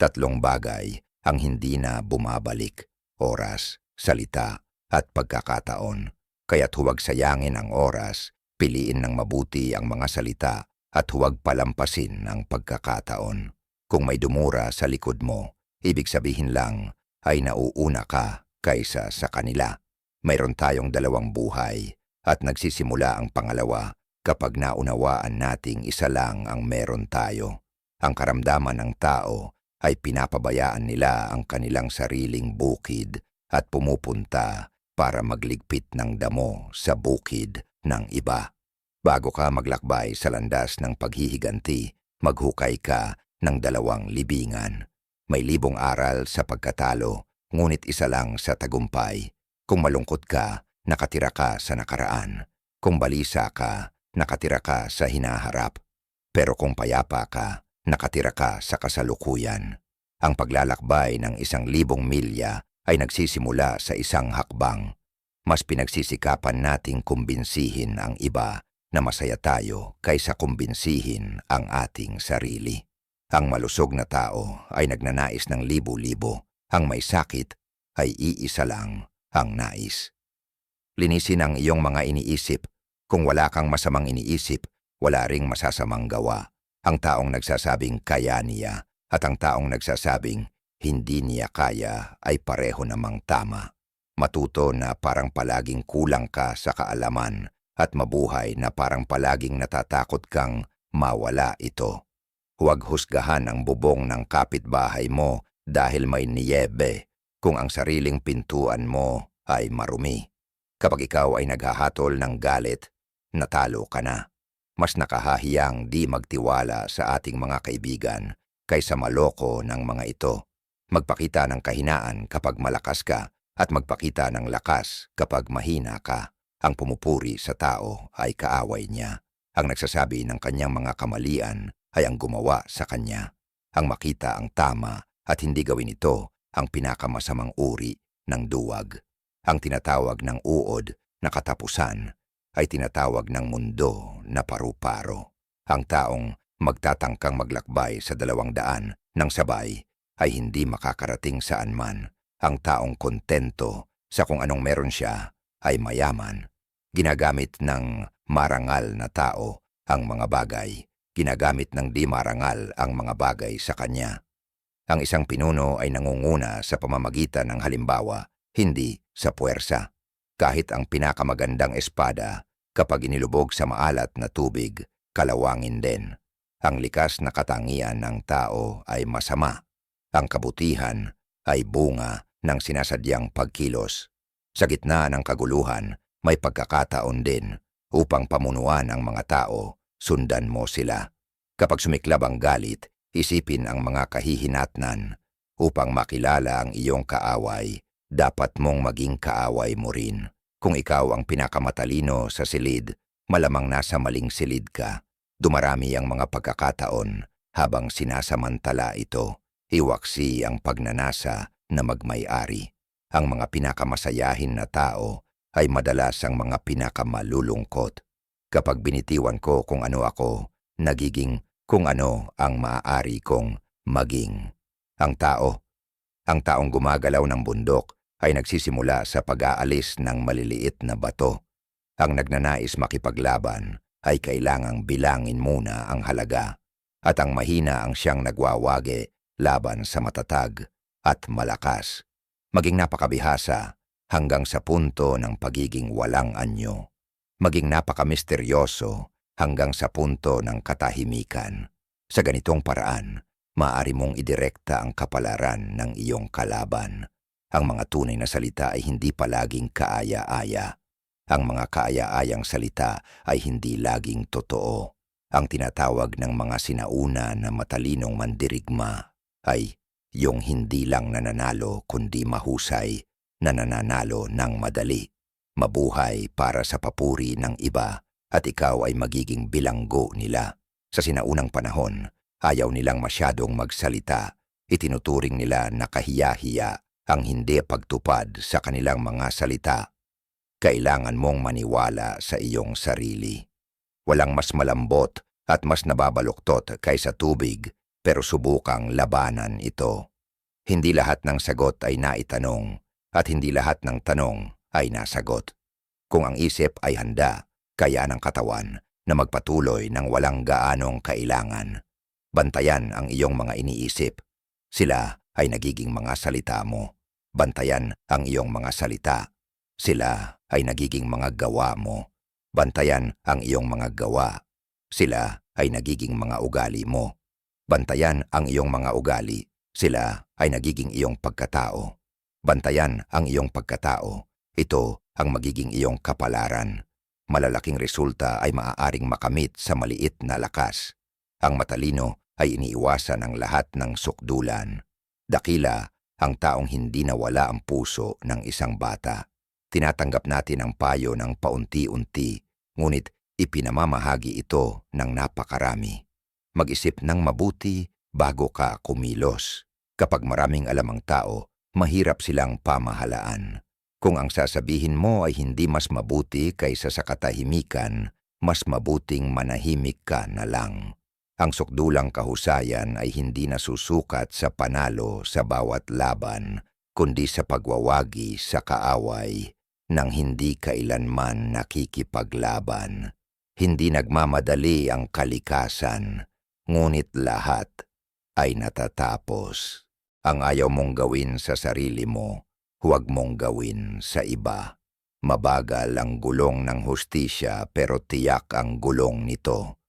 Tatlong bagay ang hindi na bumabalik. Oras, salita, at pagkakataon. Kaya't huwag sayangin ang oras, piliin ng mabuti ang mga salita, at huwag palampasin ang pagkakataon. Kung may dumura sa likod mo, ibig sabihin lang ay nauuna ka kaysa sa kanila. Mayroon tayong dalawang buhay at nagsisimula ang pangalawa kapag naunawaan nating isa lang ang meron tayo. Ang karamdaman ng tao ay pinapabayaan nila ang kanilang sariling bukid at pumupunta para magligpit ng damo sa bukid ng iba. Bago ka maglakbay sa landas ng paghihiganti, maghukay ka ng dalawang libingan. May libong aral sa pagkatalo, ngunit isa lang sa tagumpay. Kung malungkot ka, nakatira ka sa nakaraan. Kung balisa ka, nakatira ka sa hinaharap. Pero kung payapa ka, nakatira ka sa kasalukuyan. Ang paglalakbay ng isang libong milya ay nagsisimula sa isang hakbang. Mas pinagsisikapan nating kumbinsihin ang iba na masaya tayo kaysa kumbinsihin ang ating sarili. Ang malusog na tao ay nagnanais ng libo-libo. Ang may sakit ay iisa lang ang nais. Linisin ang iyong mga iniisip. Kung wala kang masamang iniisip, wala ring masasamang gawa. Ang taong nagsasabing kaya niya at ang taong nagsasabing hindi niya kaya ay pareho namang tama. Matuto na parang palaging kulang ka sa kaalaman at mabuhay na parang palaging natatakot kang mawala ito. Huwag husgahan ang bubong ng kapitbahay mo dahil may niyebe kung ang sariling pintuan mo ay marumi. Kapag ikaw ay naghahatol ng galit, natalo ka na. Mas nakahahiyang di magtiwala sa ating mga kaibigan kaysa maloko ng mga ito. Magpakita ng kahinaan kapag malakas ka at magpakita ng lakas kapag mahina ka. Ang pumupuri sa tao ay kaaway niya. Ang nagsasabi ng kanyang mga kamalian ay ang gumawa sa kanya. Ang makita ang tama at hindi gawin ito ang pinakamasamang uri ng duwag. Ang tinatawag ng uod na katapusan ay tinatawag ng mundo na paru-paro. Ang taong magtatangkang maglakbay sa dalawang daan ng sabay ay hindi makakarating saan man. Ang taong kontento sa kung anong meron siya ay mayaman. Ginagamit ng marangal na tao ang mga bagay. Ginagamit ng di marangal ang mga bagay sa kanya. Ang isang pinuno ay nangunguna sa pamamagitan ng halimbawa, hindi sa puwersa. Kahit ang pinakamagandang espada, kapag inilubog sa maalat na tubig, kalawangin din. Ang likas na katangian ng tao ay masama. Ang kabutihan ay bunga ng sinasadyang pagkilos. Sa gitna ng kaguluhan, may pagkakataon din upang pamunuan ang mga tao, sundan mo sila. Kapag sumiklab ang galit, Isipin ang mga kahihinatnan upang makilala ang iyong kaaway. Dapat mong maging kaaway mo rin. Kung ikaw ang pinakamatalino sa silid, malamang nasa maling silid ka. Dumarami ang mga pagkakataon habang sinasamantala ito. Iwaksi ang pagnanasa na magmay-ari. Ang mga pinakamasayahin na tao ay madalas ang mga pinakamalulungkot. Kapag binitiwan ko kung ano ako, nagiging kung ano ang maaari kong maging. Ang tao, ang taong gumagalaw ng bundok ay nagsisimula sa pag-aalis ng maliliit na bato. Ang nagnanais makipaglaban ay kailangang bilangin muna ang halaga at ang mahina ang siyang nagwawage laban sa matatag at malakas. Maging napakabihasa hanggang sa punto ng pagiging walang anyo. Maging napakamisteryoso hanggang sa punto ng katahimikan. Sa ganitong paraan, maaari mong idirekta ang kapalaran ng iyong kalaban. Ang mga tunay na salita ay hindi palaging kaaya-aya. Ang mga kaaya-ayang salita ay hindi laging totoo. Ang tinatawag ng mga sinauna na matalinong mandirigma ay yung hindi lang nananalo kundi mahusay na nananalo ng madali. Mabuhay para sa papuri ng iba at ikaw ay magiging bilanggo nila. Sa sinaunang panahon, ayaw nilang masyadong magsalita. Itinuturing nila na kahiya-hiya ang hindi pagtupad sa kanilang mga salita. Kailangan mong maniwala sa iyong sarili. Walang mas malambot at mas nababaluktot kaysa tubig pero subukang labanan ito. Hindi lahat ng sagot ay naitanong at hindi lahat ng tanong ay nasagot. Kung ang isip ay handa, kaya ng katawan na magpatuloy ng walang gaanong kailangan. Bantayan ang iyong mga iniisip. Sila ay nagiging mga salita mo. Bantayan ang iyong mga salita. Sila ay nagiging mga gawa mo. Bantayan ang iyong mga gawa. Sila ay nagiging mga ugali mo. Bantayan ang iyong mga ugali. Sila ay nagiging iyong pagkatao. Bantayan ang iyong pagkatao. Ito ang magiging iyong kapalaran. Malalaking resulta ay maaaring makamit sa maliit na lakas. Ang matalino ay iniiwasan ang lahat ng sukdulan. Dakila ang taong hindi nawala ang puso ng isang bata. Tinatanggap natin ang payo ng paunti-unti, ngunit ipinamamahagi ito ng napakarami. Mag-isip ng mabuti bago ka kumilos. Kapag maraming alam ang tao, mahirap silang pamahalaan. Kung ang sasabihin mo ay hindi mas mabuti kaysa sa katahimikan, mas mabuting manahimik ka na lang. Ang sukdulang kahusayan ay hindi nasusukat sa panalo sa bawat laban, kundi sa pagwawagi sa kaaway nang hindi kailanman nakikipaglaban. Hindi nagmamadali ang kalikasan, ngunit lahat ay natatapos. Ang ayaw mong gawin sa sarili mo, huwag mong gawin sa iba. Mabagal ang gulong ng hustisya pero tiyak ang gulong nito.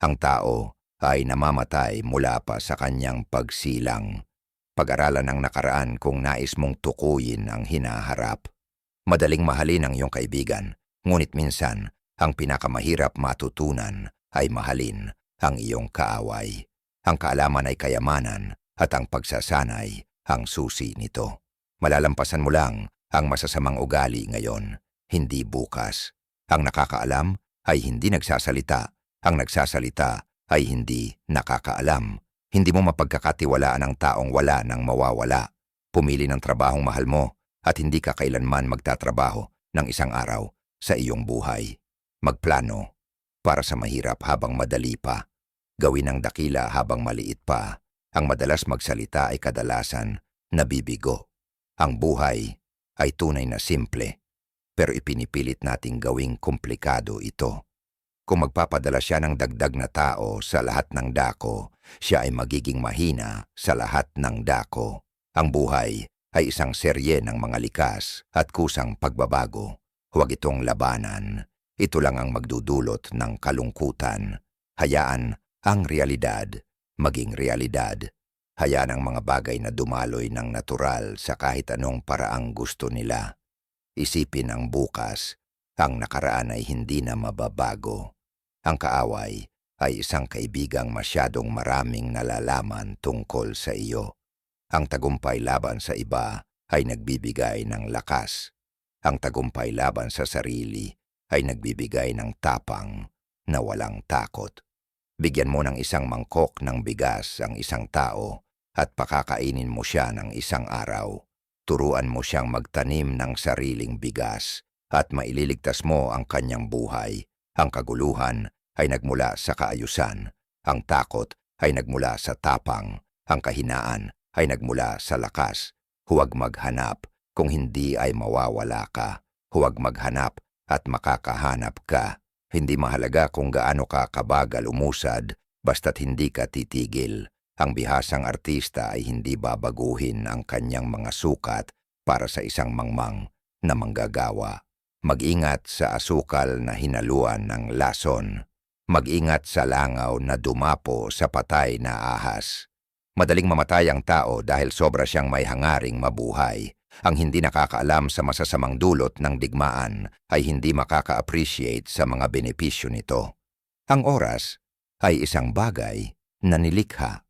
Ang tao ay namamatay mula pa sa kanyang pagsilang. Pag-aralan ang nakaraan kung nais mong tukuyin ang hinaharap. Madaling mahalin ang iyong kaibigan, ngunit minsan ang pinakamahirap matutunan ay mahalin ang iyong kaaway. Ang kaalaman ay kayamanan at ang pagsasanay ang susi nito. Malalampasan mo lang ang masasamang ugali ngayon, hindi bukas. Ang nakakaalam ay hindi nagsasalita, ang nagsasalita ay hindi nakakaalam. Hindi mo mapagkakatiwalaan ang taong wala nang mawawala. Pumili ng trabahong mahal mo at hindi ka kailanman magtatrabaho ng isang araw sa iyong buhay. Magplano para sa mahirap habang madali pa. Gawin ang dakila habang maliit pa. Ang madalas magsalita ay kadalasan nabibigo. Ang buhay ay tunay na simple, pero ipinipilit nating gawing komplikado ito. Kung magpapadala siya ng dagdag na tao sa lahat ng dako, siya ay magiging mahina sa lahat ng dako. Ang buhay ay isang serye ng mga likas at kusang pagbabago. Huwag itong labanan. Ito lang ang magdudulot ng kalungkutan. Hayaan ang realidad maging realidad. Hayaan ang mga bagay na dumaloy ng natural sa kahit anong paraang gusto nila. Isipin ang bukas, ang nakaraan ay hindi na mababago. Ang kaaway ay isang kaibigang masyadong maraming nalalaman tungkol sa iyo. Ang tagumpay laban sa iba ay nagbibigay ng lakas. Ang tagumpay laban sa sarili ay nagbibigay ng tapang na walang takot. Bigyan mo ng isang mangkok ng bigas ang isang tao at pakakainin mo siya ng isang araw. Turuan mo siyang magtanim ng sariling bigas at maililigtas mo ang kanyang buhay. Ang kaguluhan ay nagmula sa kaayusan. Ang takot ay nagmula sa tapang. Ang kahinaan ay nagmula sa lakas. Huwag maghanap kung hindi ay mawawala ka. Huwag maghanap at makakahanap ka. Hindi mahalaga kung gaano ka kabagal umusad basta't hindi ka titigil. Ang bihasang artista ay hindi babaguhin ang kanyang mga sukat para sa isang mangmang na manggagawa. Mag-ingat sa asukal na hinaluan ng lason. Mag-ingat sa langaw na dumapo sa patay na ahas. Madaling mamatay ang tao dahil sobra siyang may hangaring mabuhay. Ang hindi nakakaalam sa masasamang dulot ng digmaan ay hindi makaka-appreciate sa mga benepisyo nito. Ang oras ay isang bagay na nilikha.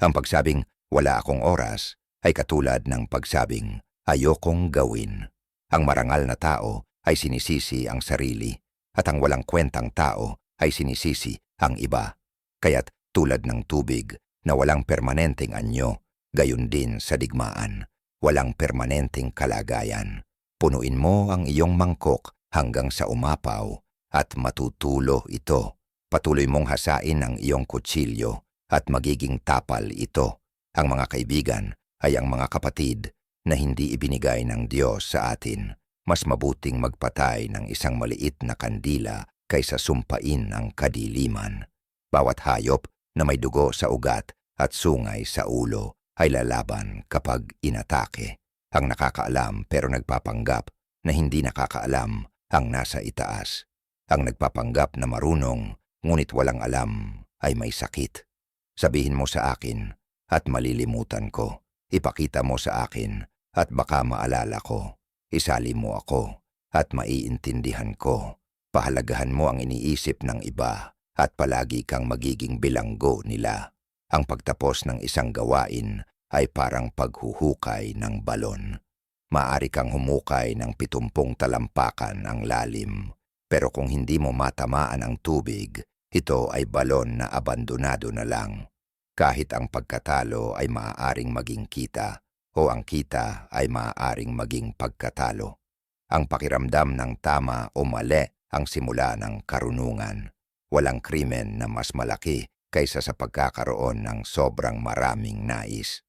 Ang pagsabing wala akong oras ay katulad ng pagsabing ayokong gawin. Ang marangal na tao ay sinisisi ang sarili at ang walang kwentang tao ay sinisisi ang iba. Kaya't tulad ng tubig na walang permanenteng anyo, gayon din sa digmaan, walang permanenteng kalagayan. Punuin mo ang iyong mangkok hanggang sa umapaw at matutulo ito. Patuloy mong hasain ang iyong kutsilyo at magiging tapal ito. Ang mga kaibigan ay ang mga kapatid na hindi ibinigay ng Diyos sa atin. Mas mabuting magpatay ng isang maliit na kandila kaysa sumpain ang kadiliman. Bawat hayop na may dugo sa ugat at sungay sa ulo ay lalaban kapag inatake. Ang nakakaalam pero nagpapanggap na hindi nakakaalam ang nasa itaas. Ang nagpapanggap na marunong ngunit walang alam ay may sakit. Sabihin mo sa akin at malilimutan ko. Ipakita mo sa akin at baka maalala ko. Isali mo ako at maiintindihan ko. Pahalagahan mo ang iniisip ng iba at palagi kang magiging bilanggo nila. Ang pagtapos ng isang gawain ay parang paghuhukay ng balon. Maari kang humukay ng pitumpong talampakan ang lalim, pero kung hindi mo matamaan ang tubig, ito ay balon na abandonado na lang. Kahit ang pagkatalo ay maaaring maging kita, o ang kita ay maaaring maging pagkatalo. Ang pakiramdam ng tama o mali ang simula ng karunungan. Walang krimen na mas malaki kaysa sa pagkakaroon ng sobrang maraming nais.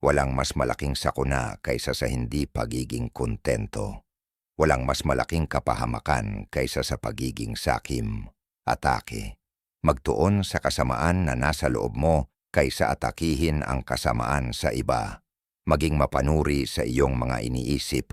Walang mas malaking sakuna kaysa sa hindi pagiging kontento. Walang mas malaking kapahamakan kaysa sa pagiging sakim, atake. Magtuon sa kasamaan na nasa loob mo kaysa atakihin ang kasamaan sa iba maging mapanuri sa iyong mga iniisip.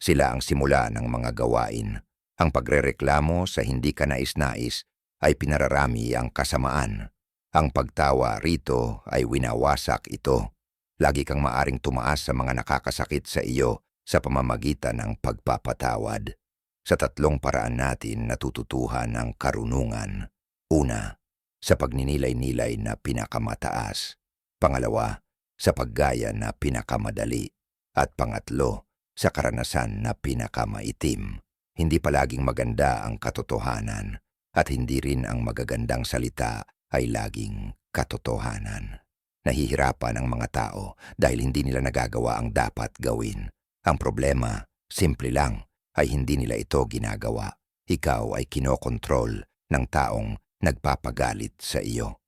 Sila ang simula ng mga gawain. Ang pagrereklamo sa hindi ka nais-nais ay pinararami ang kasamaan. Ang pagtawa rito ay winawasak ito. Lagi kang maaring tumaas sa mga nakakasakit sa iyo sa pamamagitan ng pagpapatawad. Sa tatlong paraan natin natututuhan ang karunungan. Una, sa pagninilay-nilay na pinakamataas. Pangalawa, sa paggaya na pinakamadali at pangatlo sa karanasan na pinakamaitim. Hindi palaging maganda ang katotohanan at hindi rin ang magagandang salita ay laging katotohanan. Nahihirapan ang mga tao dahil hindi nila nagagawa ang dapat gawin. Ang problema, simple lang, ay hindi nila ito ginagawa. Ikaw ay kinokontrol ng taong nagpapagalit sa iyo.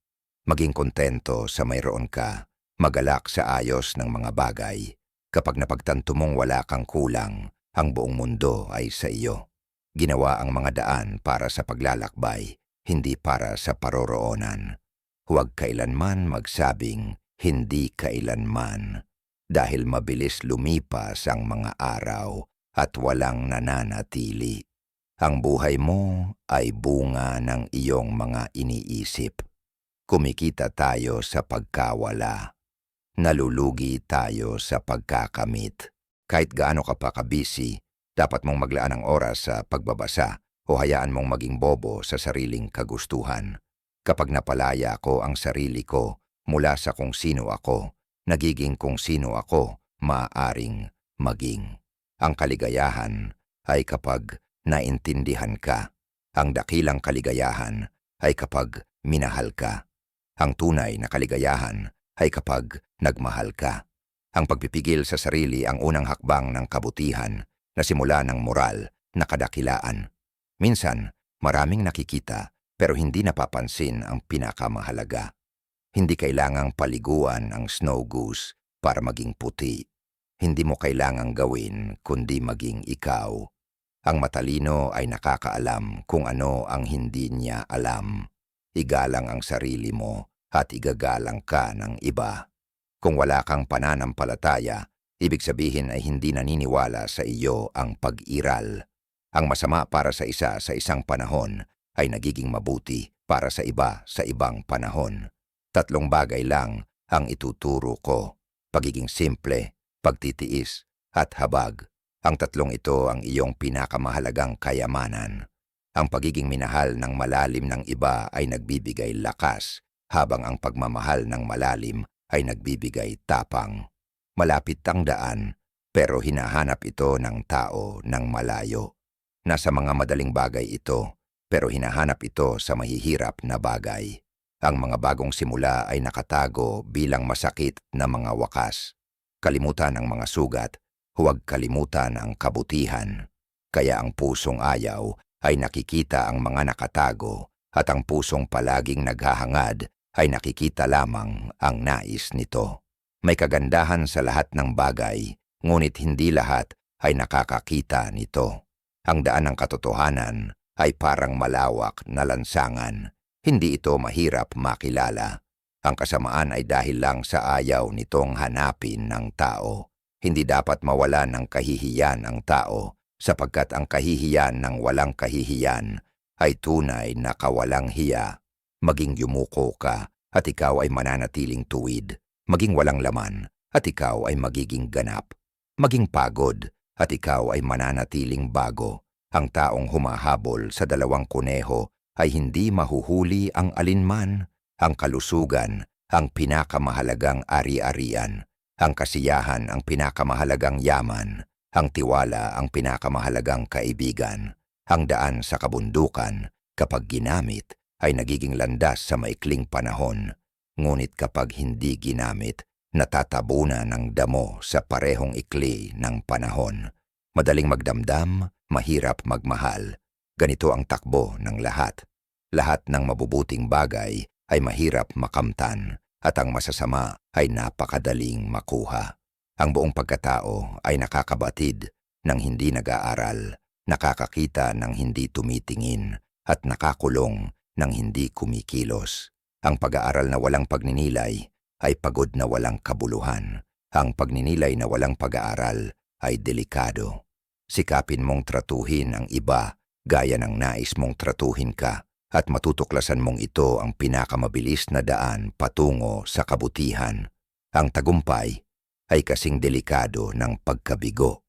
Maging kontento sa mayroon ka Magalak sa ayos ng mga bagay. Kapag napagtanto mong wala kang kulang, ang buong mundo ay sa iyo. Ginawa ang mga daan para sa paglalakbay, hindi para sa paroroonan. Huwag kailanman magsabing hindi kailanman dahil mabilis lumipas ang mga araw at walang nananatili. Ang buhay mo ay bunga ng iyong mga iniisip. Kumikita tayo sa pagkawala nalulugi tayo sa pagkakamit. Kahit gaano ka pa kabisi, dapat mong maglaan ng oras sa pagbabasa o hayaan mong maging bobo sa sariling kagustuhan. Kapag napalaya ko ang sarili ko mula sa kung sino ako, nagiging kung sino ako, maaaring maging. Ang kaligayahan ay kapag naintindihan ka. Ang dakilang kaligayahan ay kapag minahal ka. Ang tunay na kaligayahan ay kapag nagmahal ka. Ang pagpipigil sa sarili ang unang hakbang ng kabutihan na simula ng moral na kadakilaan. Minsan, maraming nakikita pero hindi napapansin ang pinakamahalaga. Hindi kailangang paliguan ang snow goose para maging puti. Hindi mo kailangang gawin kundi maging ikaw. Ang matalino ay nakakaalam kung ano ang hindi niya alam. Igalang ang sarili mo at igagalang ka ng iba. Kung wala kang pananampalataya, ibig sabihin ay hindi naniniwala sa iyo ang pag-iral. Ang masama para sa isa sa isang panahon ay nagiging mabuti para sa iba sa ibang panahon. Tatlong bagay lang ang ituturo ko. Pagiging simple, pagtitiis, at habag. Ang tatlong ito ang iyong pinakamahalagang kayamanan. Ang pagiging minahal ng malalim ng iba ay nagbibigay lakas habang ang pagmamahal ng malalim ay nagbibigay tapang. Malapit ang daan, pero hinahanap ito ng tao ng malayo. Nasa mga madaling bagay ito, pero hinahanap ito sa mahihirap na bagay. Ang mga bagong simula ay nakatago bilang masakit na mga wakas. Kalimutan ang mga sugat, huwag kalimutan ang kabutihan. Kaya ang pusong ayaw ay nakikita ang mga nakatago at ang pusong palaging naghahangad ay nakikita lamang ang nais nito. May kagandahan sa lahat ng bagay, ngunit hindi lahat ay nakakakita nito. Ang daan ng katotohanan ay parang malawak na lansangan. Hindi ito mahirap makilala. Ang kasamaan ay dahil lang sa ayaw nitong hanapin ng tao. Hindi dapat mawala ng kahihiyan ang tao sapagkat ang kahihiyan ng walang kahihiyan ay tunay na kawalang hiya. Maging yumuko ka at ikaw ay mananatiling tuwid. Maging walang laman at ikaw ay magiging ganap. Maging pagod at ikaw ay mananatiling bago. Ang taong humahabol sa dalawang kuneho ay hindi mahuhuli ang alinman, ang kalusugan, ang pinakamahalagang ari-arian, ang kasiyahan ang pinakamahalagang yaman, ang tiwala ang pinakamahalagang kaibigan, ang daan sa kabundukan kapag ginamit ay nagiging landas sa maikling panahon, ngunit kapag hindi ginamit, natatabunan ng damo sa parehong ikli ng panahon. Madaling magdamdam, mahirap magmahal. Ganito ang takbo ng lahat. Lahat ng mabubuting bagay ay mahirap makamtan at ang masasama ay napakadaling makuha. Ang buong pagkatao ay nakakabatid ng hindi nag-aaral, nakakakita ng hindi tumitingin at nakakulong ng hindi kumikilos. Ang pag-aaral na walang pagninilay ay pagod na walang kabuluhan. Ang pagninilay na walang pag-aaral ay delikado. Sikapin mong tratuhin ang iba gaya ng nais mong tratuhin ka at matutuklasan mong ito ang pinakamabilis na daan patungo sa kabutihan. Ang tagumpay ay kasing delikado ng pagkabigo.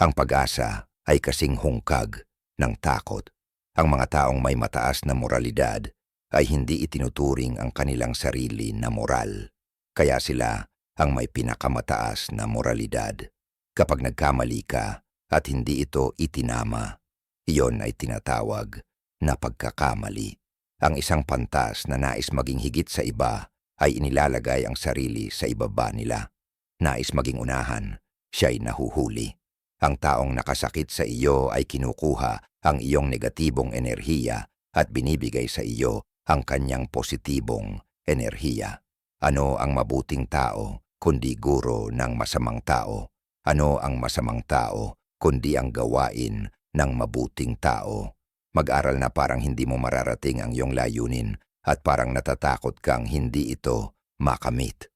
Ang pag-asa ay kasing hungkag ng takot. Ang mga taong may mataas na moralidad ay hindi itinuturing ang kanilang sarili na moral. Kaya sila ang may pinakamataas na moralidad. Kapag nagkamali ka at hindi ito itinama, iyon ay tinatawag na pagkakamali. Ang isang pantas na nais maging higit sa iba ay inilalagay ang sarili sa ibaba nila. Nais maging unahan, siya'y nahuhuli. Ang taong nakasakit sa iyo ay kinukuha ang iyong negatibong enerhiya at binibigay sa iyo ang kanyang positibong enerhiya. Ano ang mabuting tao kundi guro ng masamang tao? Ano ang masamang tao kundi ang gawain ng mabuting tao? Mag-aral na parang hindi mo mararating ang iyong layunin at parang natatakot kang hindi ito makamit.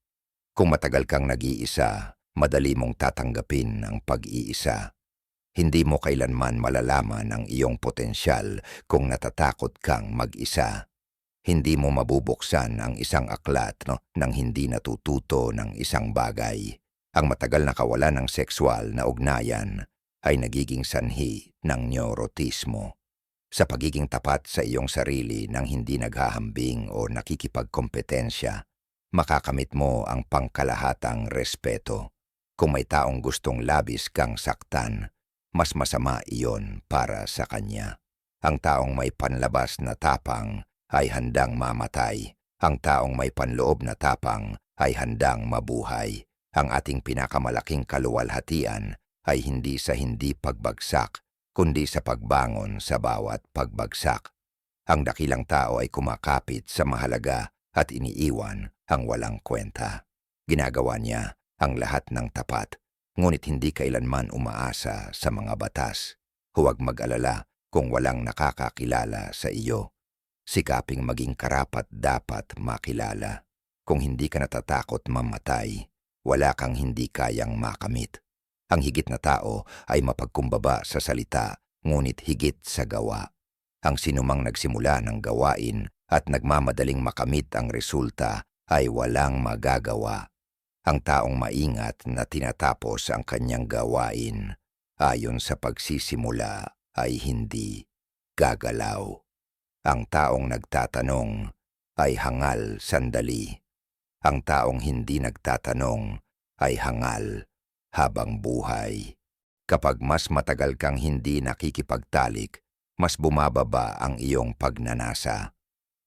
Kung matagal kang nag-iisa, madali mong tatanggapin ang pag-iisa. Hindi mo kailanman malalaman ang iyong potensyal kung natatakot kang mag-isa. Hindi mo mabubuksan ang isang aklat no, nang hindi natututo ng isang bagay. Ang matagal na kawalan ng sexual na ugnayan ay nagiging sanhi ng neurotismo. Sa pagiging tapat sa iyong sarili nang hindi naghahambing o nakikipagkompetensya, makakamit mo ang pangkalahatang respeto. Kung may taong gustong labis kang saktan, mas masama iyon para sa kanya. Ang taong may panlabas na tapang ay handang mamatay. Ang taong may panloob na tapang ay handang mabuhay. Ang ating pinakamalaking kaluwalhatian ay hindi sa hindi pagbagsak, kundi sa pagbangon sa bawat pagbagsak. Ang dakilang tao ay kumakapit sa mahalaga at iniiwan ang walang kwenta. Ginagawa niya ang lahat ng tapat, ngunit hindi kailanman umaasa sa mga batas. Huwag mag-alala kung walang nakakakilala sa iyo. Sikaping maging karapat dapat makilala. Kung hindi ka natatakot mamatay, wala kang hindi kayang makamit. Ang higit na tao ay mapagkumbaba sa salita, ngunit higit sa gawa. Ang sinumang nagsimula ng gawain at nagmamadaling makamit ang resulta ay walang magagawa. Ang taong maingat na tinatapos ang kanyang gawain ayon sa pagsisimula ay hindi gagalaw. Ang taong nagtatanong ay hangal sandali. Ang taong hindi nagtatanong ay hangal habang buhay. Kapag mas matagal kang hindi nakikipagtalik, mas bumababa ang iyong pagnanasa.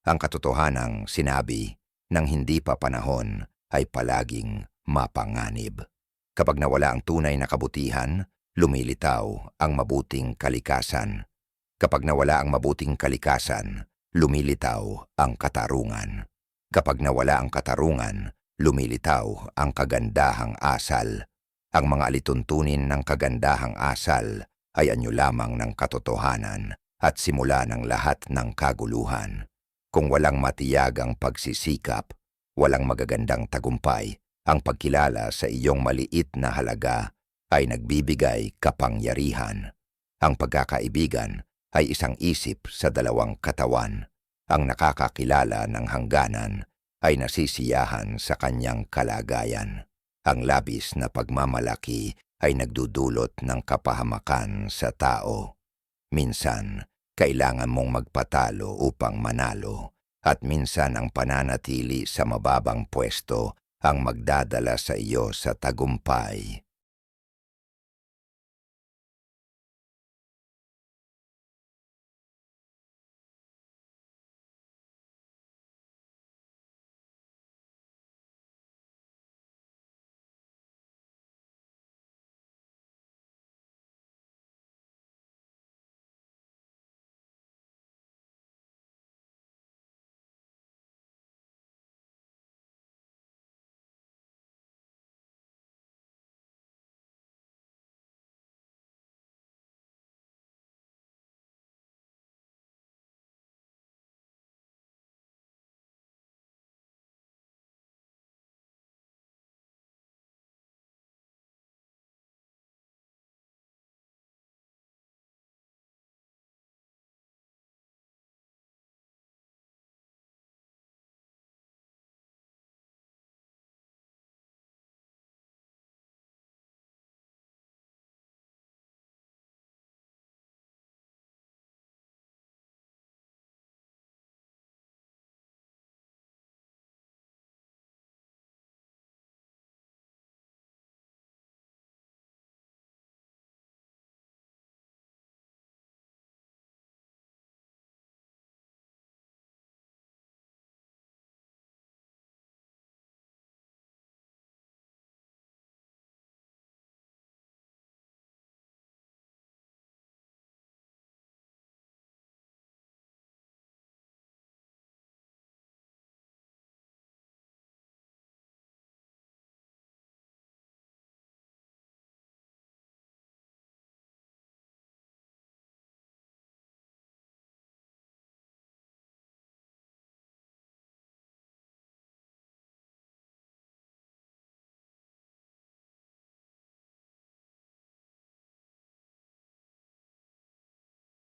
Ang katotohanang sinabi ng hindi pa panahon ay palaging mapanganib. Kapag nawala ang tunay na kabutihan, lumilitaw ang mabuting kalikasan. Kapag nawala ang mabuting kalikasan, lumilitaw ang katarungan. Kapag nawala ang katarungan, lumilitaw ang kagandahang asal. Ang mga alituntunin ng kagandahang asal ay anyo lamang ng katotohanan at simula ng lahat ng kaguluhan. Kung walang matiyagang pagsisikap, walang magagandang tagumpay, ang pagkilala sa iyong maliit na halaga ay nagbibigay kapangyarihan. Ang pagkakaibigan ay isang isip sa dalawang katawan. Ang nakakakilala ng hangganan ay nasisiyahan sa kanyang kalagayan. Ang labis na pagmamalaki ay nagdudulot ng kapahamakan sa tao. Minsan, kailangan mong magpatalo upang manalo at minsan ang pananatili sa mababang pwesto ang magdadala sa iyo sa tagumpay.